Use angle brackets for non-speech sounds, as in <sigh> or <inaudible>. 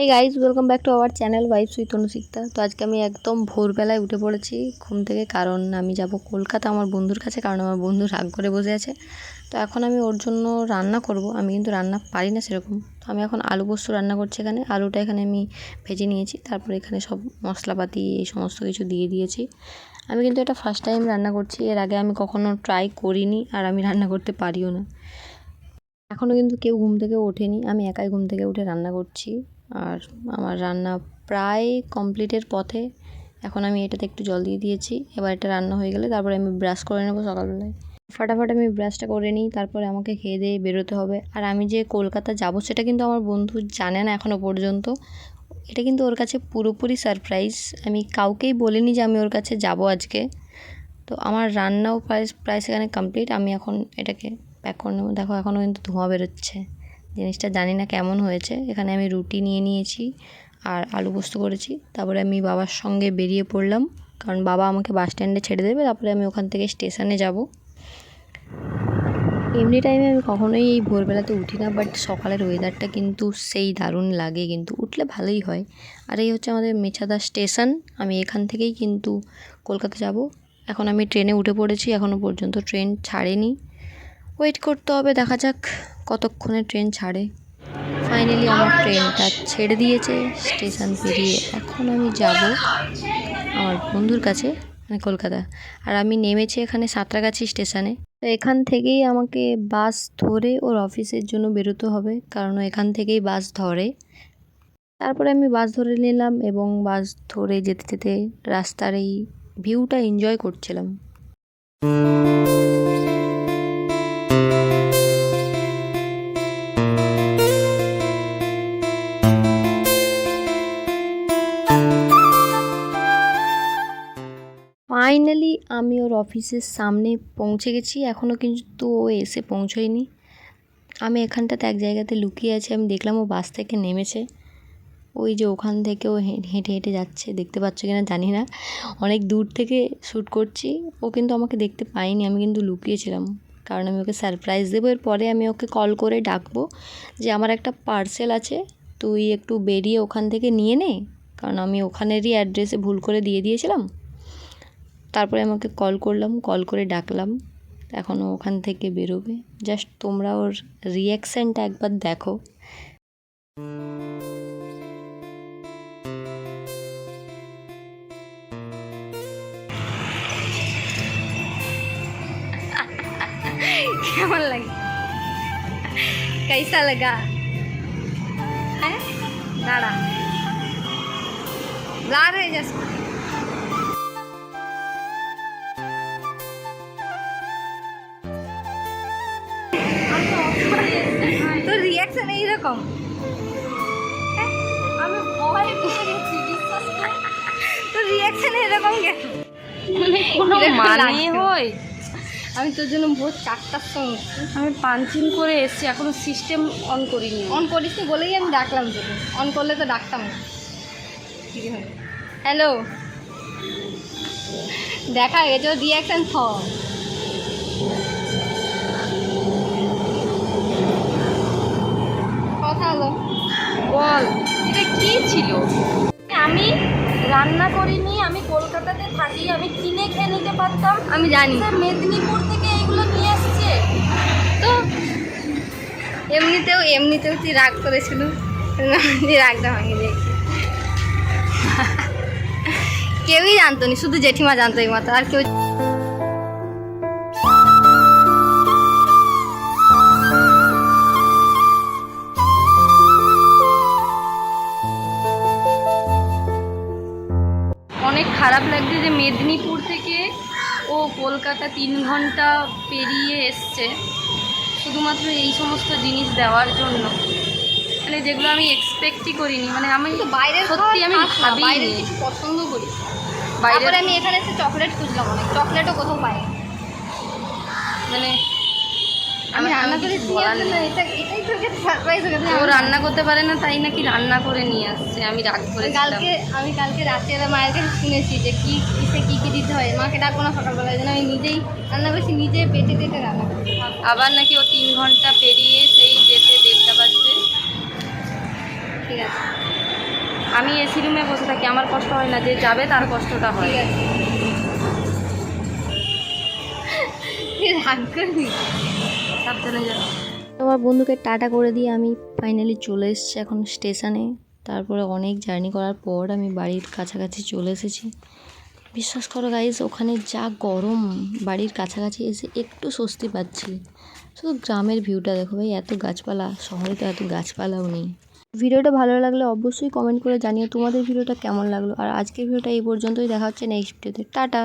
Hey guys welcome back to our channel wife সুই তনুশিকতা তো আজকে আমি একদম ভোরবেলায় উঠে পড়েছি ঘুম থেকে, কারণ আমি যাব কলকাতা আমার বন্ধুর কাছে, কারণ আমার বন্ধু রাগ করে বসে আছে। তো এখন আমি ওর জন্য রান্না করব, আমি কিন্তু রান্না পারি না সেরকম। তো আমি এখন আলু পোস্ত রান্না করছি এখানে, আলুটা এখানে আমি ভেজে নিয়েছি, তারপর এখানে সব মশলাপাতি, এই সমস্ত কিছু দিয়ে দিয়েছি। আমি কিন্তু এটা ফার্স্ট টাইম রান্না করছি, এর আগে আমি কখনো ট্রাই করিনি, আর আমি রান্না করতে পারিও না। এখনও কিন্তু কেউ ঘুম থেকে ওঠেনি, আমি একাই ঘুম থেকে উঠে রান্না করছি। আর আমার রান্না প্রায় কমপ্লিটের পথে। এখন আমি এটাতে একটু জল দিয়ে দিয়েছি। এবার এটা রান্না হয়ে গেলে তারপরে আমি ব্রাশ করে নেব সকালবেলায়। ফাটাফাট আমি ব্রাশটা করে নিই, তারপরে আমাকে খেয়ে দিয়ে বেরোতে হবে। আর আমি যে কলকাতা যাব সেটা কিন্তু আমার বন্ধু জানে না এখনও পর্যন্ত। এটা কিন্তু ওর কাছে পুরোপুরি সারপ্রাইজ। আমি কাউকেই বলিনি যে আমি ওর কাছে যাব আজকে। তো আমার রান্নাও প্রায় প্রায় সেখানে কমপ্লিট। আমি এখন এটাকে প্যাক করে নেব। দেখো এখনও কিন্তু ধোঁয়া বেরোচ্ছে। জিনিসটা জানি না কেমন হয়েছে। এখানে আমি রুটি নিয়ে নিয়েছি আর আলু পোস্ত করেছি। তারপরে আমি বাবার সঙ্গে বেরিয়ে পড়লাম। কারণ বাবা আমাকে বাস স্ট্যান্ডে ছেড়ে দেবে। তারপরে আমি ওখান থেকে স্টেশনে যাব। এমনি টাইমে আমি কখনোই এই ভোরবেলাতে উঠি না বাট সকালের ওয়েদারটা কিন্তু সেই দারুণ লাগে কিন্তু। উঠলে ভালোই হয়। আর এই হচ্ছে আমাদের মেছাদা স্টেশন। আমি এখান থেকেই কিন্তু কলকাতা যাব। এখন আমি ট্রেনে উঠে পড়েছি। এখনও পর্যন্ত ট্রেন ছাড়েনি। ওয়েট করতে হবে, দেখা যাক কতক্ষণে ট্রেন ছাড়ে। ফাইনালি আমার ট্রেনটা ছেড়ে দিয়েছে স্টেশন পেরিয়ে এখন আমি যাব আমার বন্ধুর কাছে মানে কলকাতা। আর আমি নেমেছি এখানে সাঁতরাগাছি স্টেশনে তো এখান থেকেই আমাকে বাস ধরে ওর অফিসের জন্য বেরোতে হবে, কারণ এখান থেকেই বাস ধরে। তারপরে আমি বাস ধরে নিলাম এবং বাস ধরে যেতে যেতে রাস্তার এই ভিউটা এনজয় করছিলাম। আমি ওর অফিসের সামনে পৌঁছে গেছি এখনও কিন্তু ও এসে পৌঁছোয়নি। আমি এখানটাতে এক জায়গাতে লুকিয়ে আছি, আমি দেখলাম ও বাস থেকে নেমেছে। ওই যে ওখান থেকে ও হেঁটে হেঁটে যাচ্ছে, দেখতে পাচ্ছ কিনা জানি না। অনেক দূর থেকে শ্যুট করছি, ও কিন্তু আমাকে দেখতে পায়নি, আমি কিন্তু লুকিয়েছিলাম। কারণ আমি ওকে সারপ্রাইজ দেবো, এরপরে আমি ওকে কল করে ডাকবো যে আমার একটা পার্সেল আছে, তুই একটু বেরিয়ে ওখান থেকে নিয়ে নে। কারণ আমি ওখানেরই অ্যাড্রেসে ভুল করে দিয়ে দিয়েছিলাম। তারপরে আমাকে কল করলাম কল করে ডাকলাম এখন ও ওখান থেকে বেরোবে জাস্ট তোমরা ওর রিয়াকশানটা একবার দেখো কেমন লাগে कैसा लगा है दाड़ा ब्लार है जैसे তোর রিয়াকশন এইরকম? হ্যাঁ? আমি ভয় পেয়ে গেছি বিশ্বাস তোর রিয়াকশন এরকম কেন? মানে কোনো মানে হয় আমি তোর জন্য ভোর চারটার সময় আমি পাঞ্চিং করে এসেছি এখনও সিস্টেম অন করিনি। অন করিস বলেই আমি ডাকলাম তোকে। অন করলে তো ডাকতাম না। হ্যালো দেখা গেছে রিয়াকশন থ রান্না করিনি আমি কলকাতাতে থাকি আমি কিনে খেয়ে নিতে পারতাম। আমি জানি। মেদিনীপুর থেকে এগুলো নিয়ে এসছে। তো এমনিতেও এমনিতেও তুই রাগ করেছিল। রাগটা ভাঙে দিয়েছি কেউই জানতো নি শুধু জেঠিমা জানতো এই মতো আর কেউ কলকাতা তিন ঘণ্টা পেরিয়ে এসছে। শুধুমাত্র এই সমস্ত জিনিস দেওয়ার জন্য। মানে যেগুলো আমি এক্সপেক্টই করিনি। মানে আমি বাইরে সত্যি আমি বাইরের কিছু পছন্দ করি বাইরে আমি এখানে এসে চকলেট খুঁজলাম অনেক। চকলেটও কোথাও পাই মানে আমি রান্না করে ও রান্না করতে পারে না তাই নাকি রান্না করে নিয়ে আসছে। আমি রাগ করেছিলাম। কালকে আমি কালকে রাতে মায়ের কাছে শুনেছি যে কি কিসে কি কি দিতে হয়। মাকে ডাকবো না সকালবেলা জন্য আমি নিজেই রান্না করেছি নিজে পেটে পেটে রান্না করেছি। আবার নাকি ও তিন ঘণ্টা পেরিয়ে সেই যেতে দেড়টা বাজবে ঠিক আছে। আমি এসি রুমে বসে থাকি আমার কষ্ট হয় না যে যাবে তার কষ্টটা হয়। ঠিক আছে। <laughs> রাগ করবি আমার বন্ধুকে টাটা করে দিয়ে আমি ফাইনালি চলে এসেছি এখন স্টেশনে তারপরে অনেক জার্নি করার পর আমি বাড়ির কাছাকাছি চলে এসেছি। বিশ্বাস করো গাইজ ওখানে যা গরম, বাড়ির কাছাকাছি এসে একটু স্বস্তি পাচ্ছি। শুধু গ্রামের ভিউটা দেখো ভাই, এত গাছপালা, শহরে তো এত গাছপালাও নেই। ভিডিওটা ভালো লাগলে অবশ্যই কমেন্ট করে জানিও তোমাদের ভিডিওটা কেমন লাগল। আর আজকের ভিডিওটা এই পর্যন্তই, দেখা হচ্ছে নেক্সট ভিডিওতে টাটা!